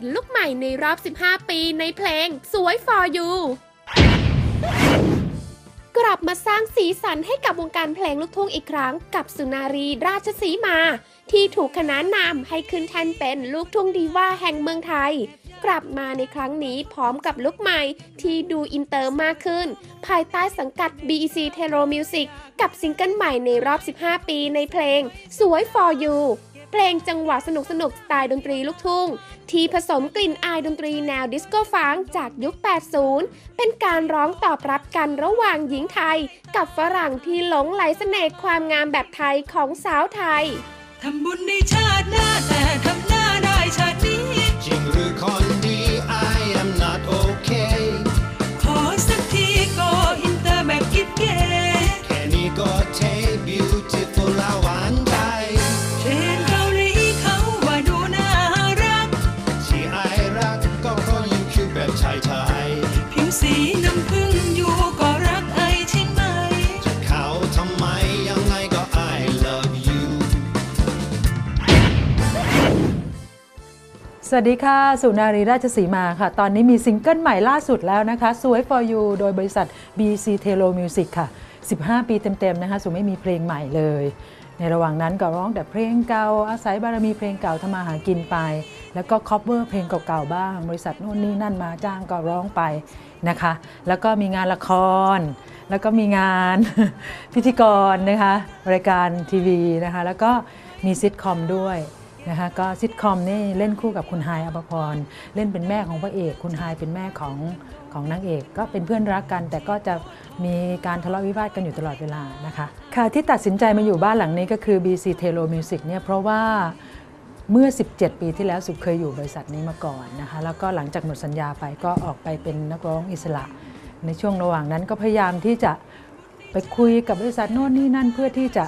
นลูกใหม่ในรอบ 15 ปีในเพลง สวย for you กลับมาสร้างสีสันให้กับวงการเพลงลูกทุ่งอีกครั้งกับสุนารีราชสีมา ที่ถูกขนานนามให้ขึ้นแทนเป็นลูกทุ่งดีว่าแห่งเมืองไทย กลับมาในครั้งนี้พร้อมกับลุคใหม่ที่ดูอินเตอร์มากขึ้น ภายใต้สังกัด BEC t e l o Music กับซิงเกิลใหม่ในรอบ 15 ปีในเพลง สวย for you เพลงจังหวะสนุกสนุกๆสไตล์ดนตรีลูกทุ่ง ที่ผสมกลิ่นอายดนตรีแนวดิสโก้ฟังก์จากยุค 80 เป็นการร้องตอบรับกันระหว่างหญิงไทย กับฝรั่งที่หลงไหลเสน่ห์ความงามแบบไทยของสาวไทยทำบุญในชาติหน้าแต่ทำหน้าได้ชาตินี้จริงหรือคนดี สวัสดีค่ะ สุนารีราชสีมาค่ะ ตอนนี้มีซิงเกิลใหม่ล่าสุดแล้วนะคะ สวย for you โดยบริษัท BC t e l o Music ค่ะ 15 ปีเต็ม ๆ นะคะ สุไม่มีเพลงใหม่เลย ในระหว่างนั้นก็ร้องแต่เพลงเก่า อาศัยบารมีเพลงเก่าทำมาหากินไป แล้วก็ cover เพลงเก่าๆบ้าง บริษัทโน่นนี่นั่นมาจ้างก็ร้องไปนะคะ แล้วก็มีงานละคร แล้วก็มีงานพิธีกรนะคะ รายการทีวีนะคะ แล้วก็มีซิทคอมด้วย นะคะก็ซิทคอมนี่เล่นคู่กับคุณไฮอภพร เล่นเป็นแม่ของพระเอก คุณไฮเป็นแม่ของของนางเอก ก็เป็นเพื่อนรักกัน แต่ก็จะมีการทะเลาะวิวาทกันอยู่ตลอดเวลานะคะค่ะที่ตัดสินใจมาอยู่บ้านหลังนี้ก็คือ BC t e l o Music เนี่ยเพราะว่าเมื่อ 17 ปีที่แล้วสุเคยอยู่บริษัทนี้มาก่อนนะคะแล้วก็หลังจากหมดสัญญาไปก็ออกไปเป็นนักร้องอิสระ ในช่วงระหว่างนั้นก็พยายามที่จะไปคุยกับบริษัทโน่นนี่นั่นเพื่อที่จะ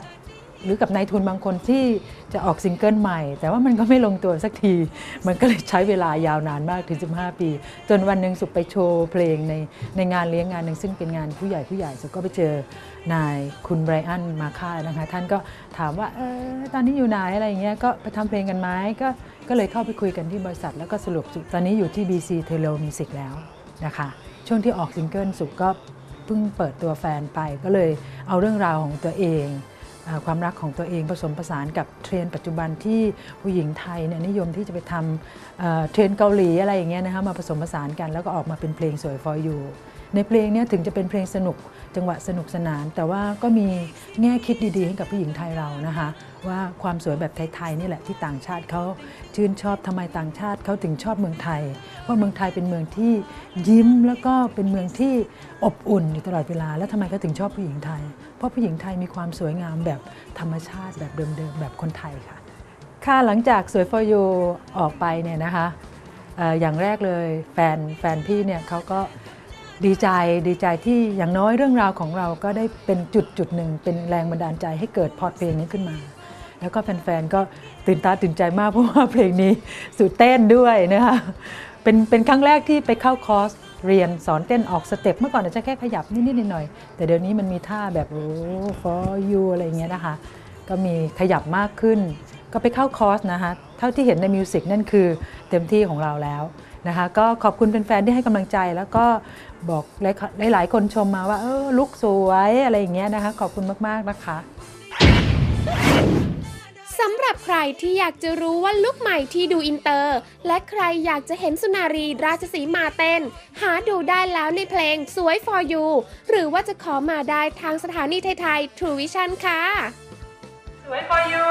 หรือกับนายทุนบางคนที่จะออกซิงเกิลใหม่ แต่ว่ามันก็ไม่ลงตัวสักที มันก็เลยใช้เวลายาวนานมากถึง 15 ปี จนวันหนึ่งสุไปโชว์เพลงในในงานเลี้ยงงานหนึ่งซึ่งเป็นงานผู้ใหญ่ผู้ใหญ่สุก็ไปเจอนายคุณไบรอันมาค่านะคะ ท่านก็ถามว่าเออตอนนี้อยู่ไหนอะไรอย่างเงี้ยก็ไปทำเพลงกันไหมก็ก็เลยเข้าไปคุยกันที่บริษัท แล้วก็สรุปสุตอนนี้อยู่ที่ BC t e l o Music แล้วนะคะ ช่วงที่ออกซิงเกิลสุก็เพิ่งเปิดตัวแฟนไปก็เลยเอาเรื่องราวของตัวเอง ความรักของตัวเองผสมผสานกับเทรนปัจจุบันที่ผู้หญิงไทยเนี่ยนิยมที่จะไปทำเทรนเกาหลีอะไรอย่างเงี้ยนะคะมาผสมผสานกันแล้วก็ออกมาเป็นเพลงสวย for you ในเพลงนี้ถึงจะเป็นเพลงสนุกจังหวะสนุกสนาน แต่ว่าก็มีแง่คิดดีๆ ให้กับผู้หญิงไทยเรานะคะ ว่าความสวยแบบไทยๆนี่แหละที่ต่างชาติเขาชื่นชอบทำไมต่างชาติเขาถึงชอบเมืองไทย เพราะเมืองไทยเป็นเมืองที่ยิ้มแล้วก็เป็นเมืองที่อบอุ่นอยู่ตลอดเวลา แล้วทำไมเขาถึงชอบผู้หญิงไทย เพราะผู้หญิงไทยมีความสวยงามแบบธรรมชาติแบบเดิมๆแบบคนไทยค่ะค่ะหลังจากสวย for you ออกไปเนี่ยนะคะอออย่างแรกเลยแฟนแฟนพี่เนี่ยเขาก็ ดีใจดีใจที่อย่างน้อยเรื่องราวของเราก็ได้เป็นจุดจุดหนึ่งเป็นแรงบันดาลใจให้เกิดพอร์ตเพลงนี้ขึ้นมา แล้วก็แฟนๆก็ตื่นตาตื่นใจมากเพราะว่าเพลงนี้สู่เต้นด้วยนะคะเป็นเป็นครั้งแรกที่ไปเข้าคอร์สเรียนสอนเต้นออกสเต็ปเมื่อก่อนอาจจะแค่ขยับนิดๆหน่อยๆแต่เดี๋ยวนี้มันมีท่าแบบโอ้ for you อะไรอย่างเงี้ยนะคะ ก็มีขยับมากขึ้น ก็ไปเข้าคอร์สนะคะเท่าที่เห็นในมิวสิกนั่นคือเต็มที่ของเราแล้ว นะคะก็ขอบคุณแฟนๆที่ให้กำลังใจแล้วก็บอกหลายๆคนชมมาว่าเออลุกสวยอะไรอย่างเงี้ยนะคะ ขอบคุณมากๆนะคะสำหรับใครที่อยากจะรู้ว่าลุคใหม่ที่ดูอินเตอร์ และใครอยากจะเห็นสุนารีราชสีมาเต้น หาดูได้แล้วในเพลงสวย for you หรือว่าจะขอมาได้ทางสถานีไทยๆ True Vision ค่ะ สวย for you